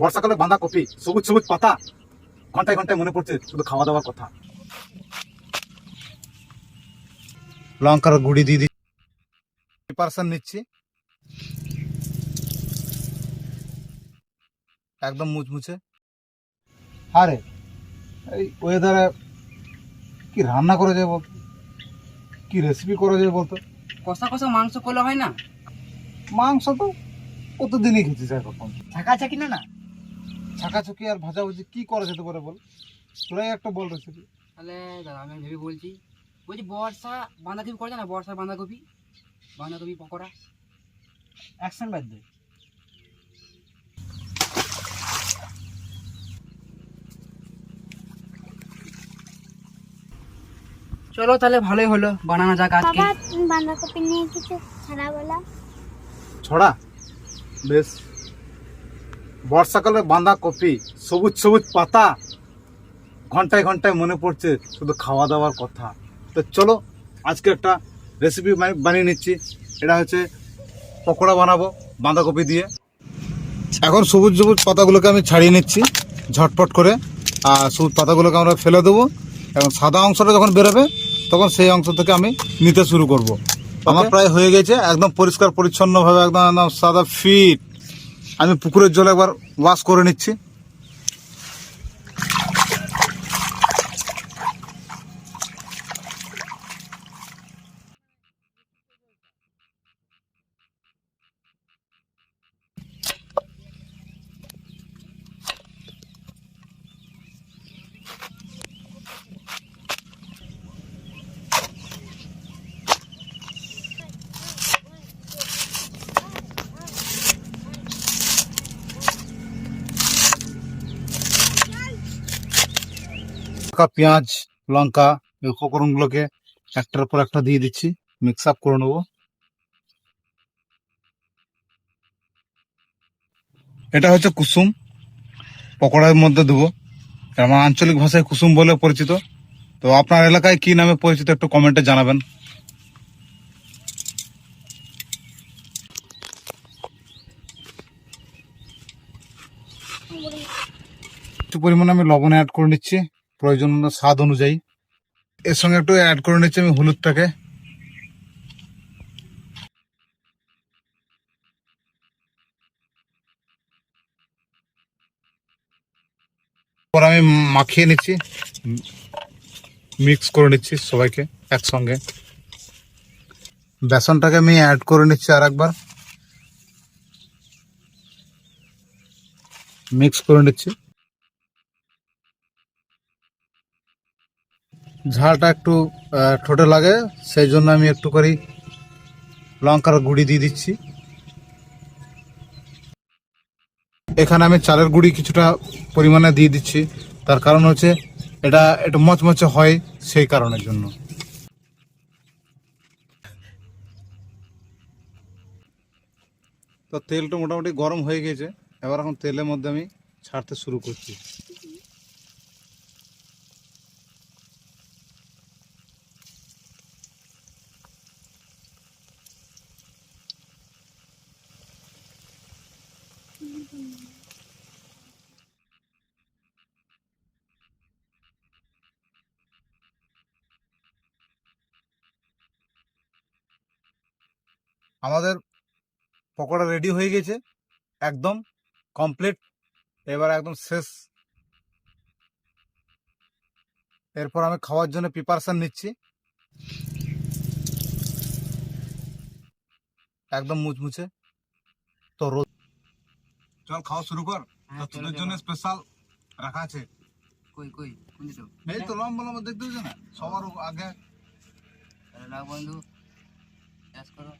বর্ষাকালে বাঁধা কপি সবুজ সবুজ পাতা। ঘন্টায় ঘন্টায় মনে পড়ছে শুধু খাওয়া দাওয়ার কথা। লঙ্কার গুড়ি দিয়ে দিচ্ছি। প্রিপারেশন নিচ্ছি। একদম মুচমুচে। আরে এই ওয়েদারে কি রান্না করা যায় বলতো কি রেসিপি করা যায় বলতো? কষা কষা মাংস করলে হয় না? মাংস তো কতদিনই খেয়েছিস এরকম ছাকা ছাকি না না? ছাকাছুকি আর ভাজাভুজি কি করা যেতে পারে বল? তোরাই একটা বল রেসিপি তাহলে দাদা আমি ভেবে বলছি বলছি বর্ষা বাঁধাকপি করে না? বর্ষা বাঁধাকপি? বাঁধাকপি পকোড়া। অ্যাকশন বাদ দে। চলো তাহলে ভালোই হলো বানানো যাক আজকে। বাবা বাঁধাকপি নিয়ে কিছু ছাড়া বলা। ছড়া। বেশ। বর্ষাকালে বাঁধা কপি সবুজ সবুজ পাতা ঘন্টায় ঘন্টায় মনে পড়ছে শুধু খাওয়া দাওয়ার কথা। তো চলো আজকে একটা রেসিপি বানিয়ে নিচ্ছি। এটা হচ্ছে পকোড়া বানাবো বাঁধাকপি দিয়ে। এখন সবুজ সবুজ পাতাগুলোকে আমি ছাড়িয়ে নিচ্ছি ঝটপট করে। আর সবুজ পাতাগুলোকে আমরা ফেলে দেবো এবং সাদা অংশটা যখন বেরোবে তখন সেই অংশ থেকে আমি নিতে শুরু করব। আমার প্রায় হয়ে গেছে একদম পরিষ্কার পরিচ্ছন্নভাবে একদম একদম সাদা ফিট আমি পুকুরের জল একবার ওয়াশ করে নিচ্ছি। লঙ্কা পেঁয়াজ, লঙ্কা এই উপকরণগুলোকে একটার পর একটা দিয়ে দিচ্ছি। মিক্স আপ করে নেব। এটা হচ্ছে কুসুম। পকোড়ার মধ্যে দেবো। আমার আঞ্চলিক ভাষায় কুসুম বলে পরিচিত। তো আপনার এলাকায় কি নামে পরিচিত একটু কমেন্টে জানাবেন। পরিমাণে আমি লবণ অ্যাড করে নিচ্ছি। প্রয়োজন স্বাদ অনুযায়ী। এর সঙ্গে একটু অ্যাড করে নিচ্ছি আমি হলুদটাকে। আমি মাখিয়ে নিচ্ছি। মিক্স করে নিচ্ছি সবাইকে একসঙ্গে। বেসনটাকে আমি অ্যাড করে নিচ্ছি আর একবার মিক্স করে নিচ্ছি। ঝালটা একটু ঠোঁটে লাগে, সেই জন্য আমি একটু করে লঙ্কার গুঁড়ি দিয়ে দিচ্ছি। এখানে আমি চালের গুঁড়ি কিছুটা পরিমাণে দিয়ে দিচ্ছি। তার কারণ হচ্ছে, এটা একটু মচমচে হয় সেই কারণের জন্য। তো তেলটা মোটামুটি গরম হয়ে গেছে। এবার এখন তেলের মধ্যে আমি ছাড়তে শুরু করছি। আমাদের পকোড়া রেডি হয়ে গেছে একদম কমপ্লিট এবার একদম শেষ। এরপর আমি খাওয়ার জন্য প্রিপারেশান নিচ্ছি। একদম মুচমুচে। তো রোদ চল খাওয়া শুরু কর। হ্যাঁ, তোদের জন্য স্পেশাল রাখা আছে। কই কই কোন দিতো এই তো লম্বা লম্বা দেখতে না? সবার আগে তাহলে বন্ধু করো।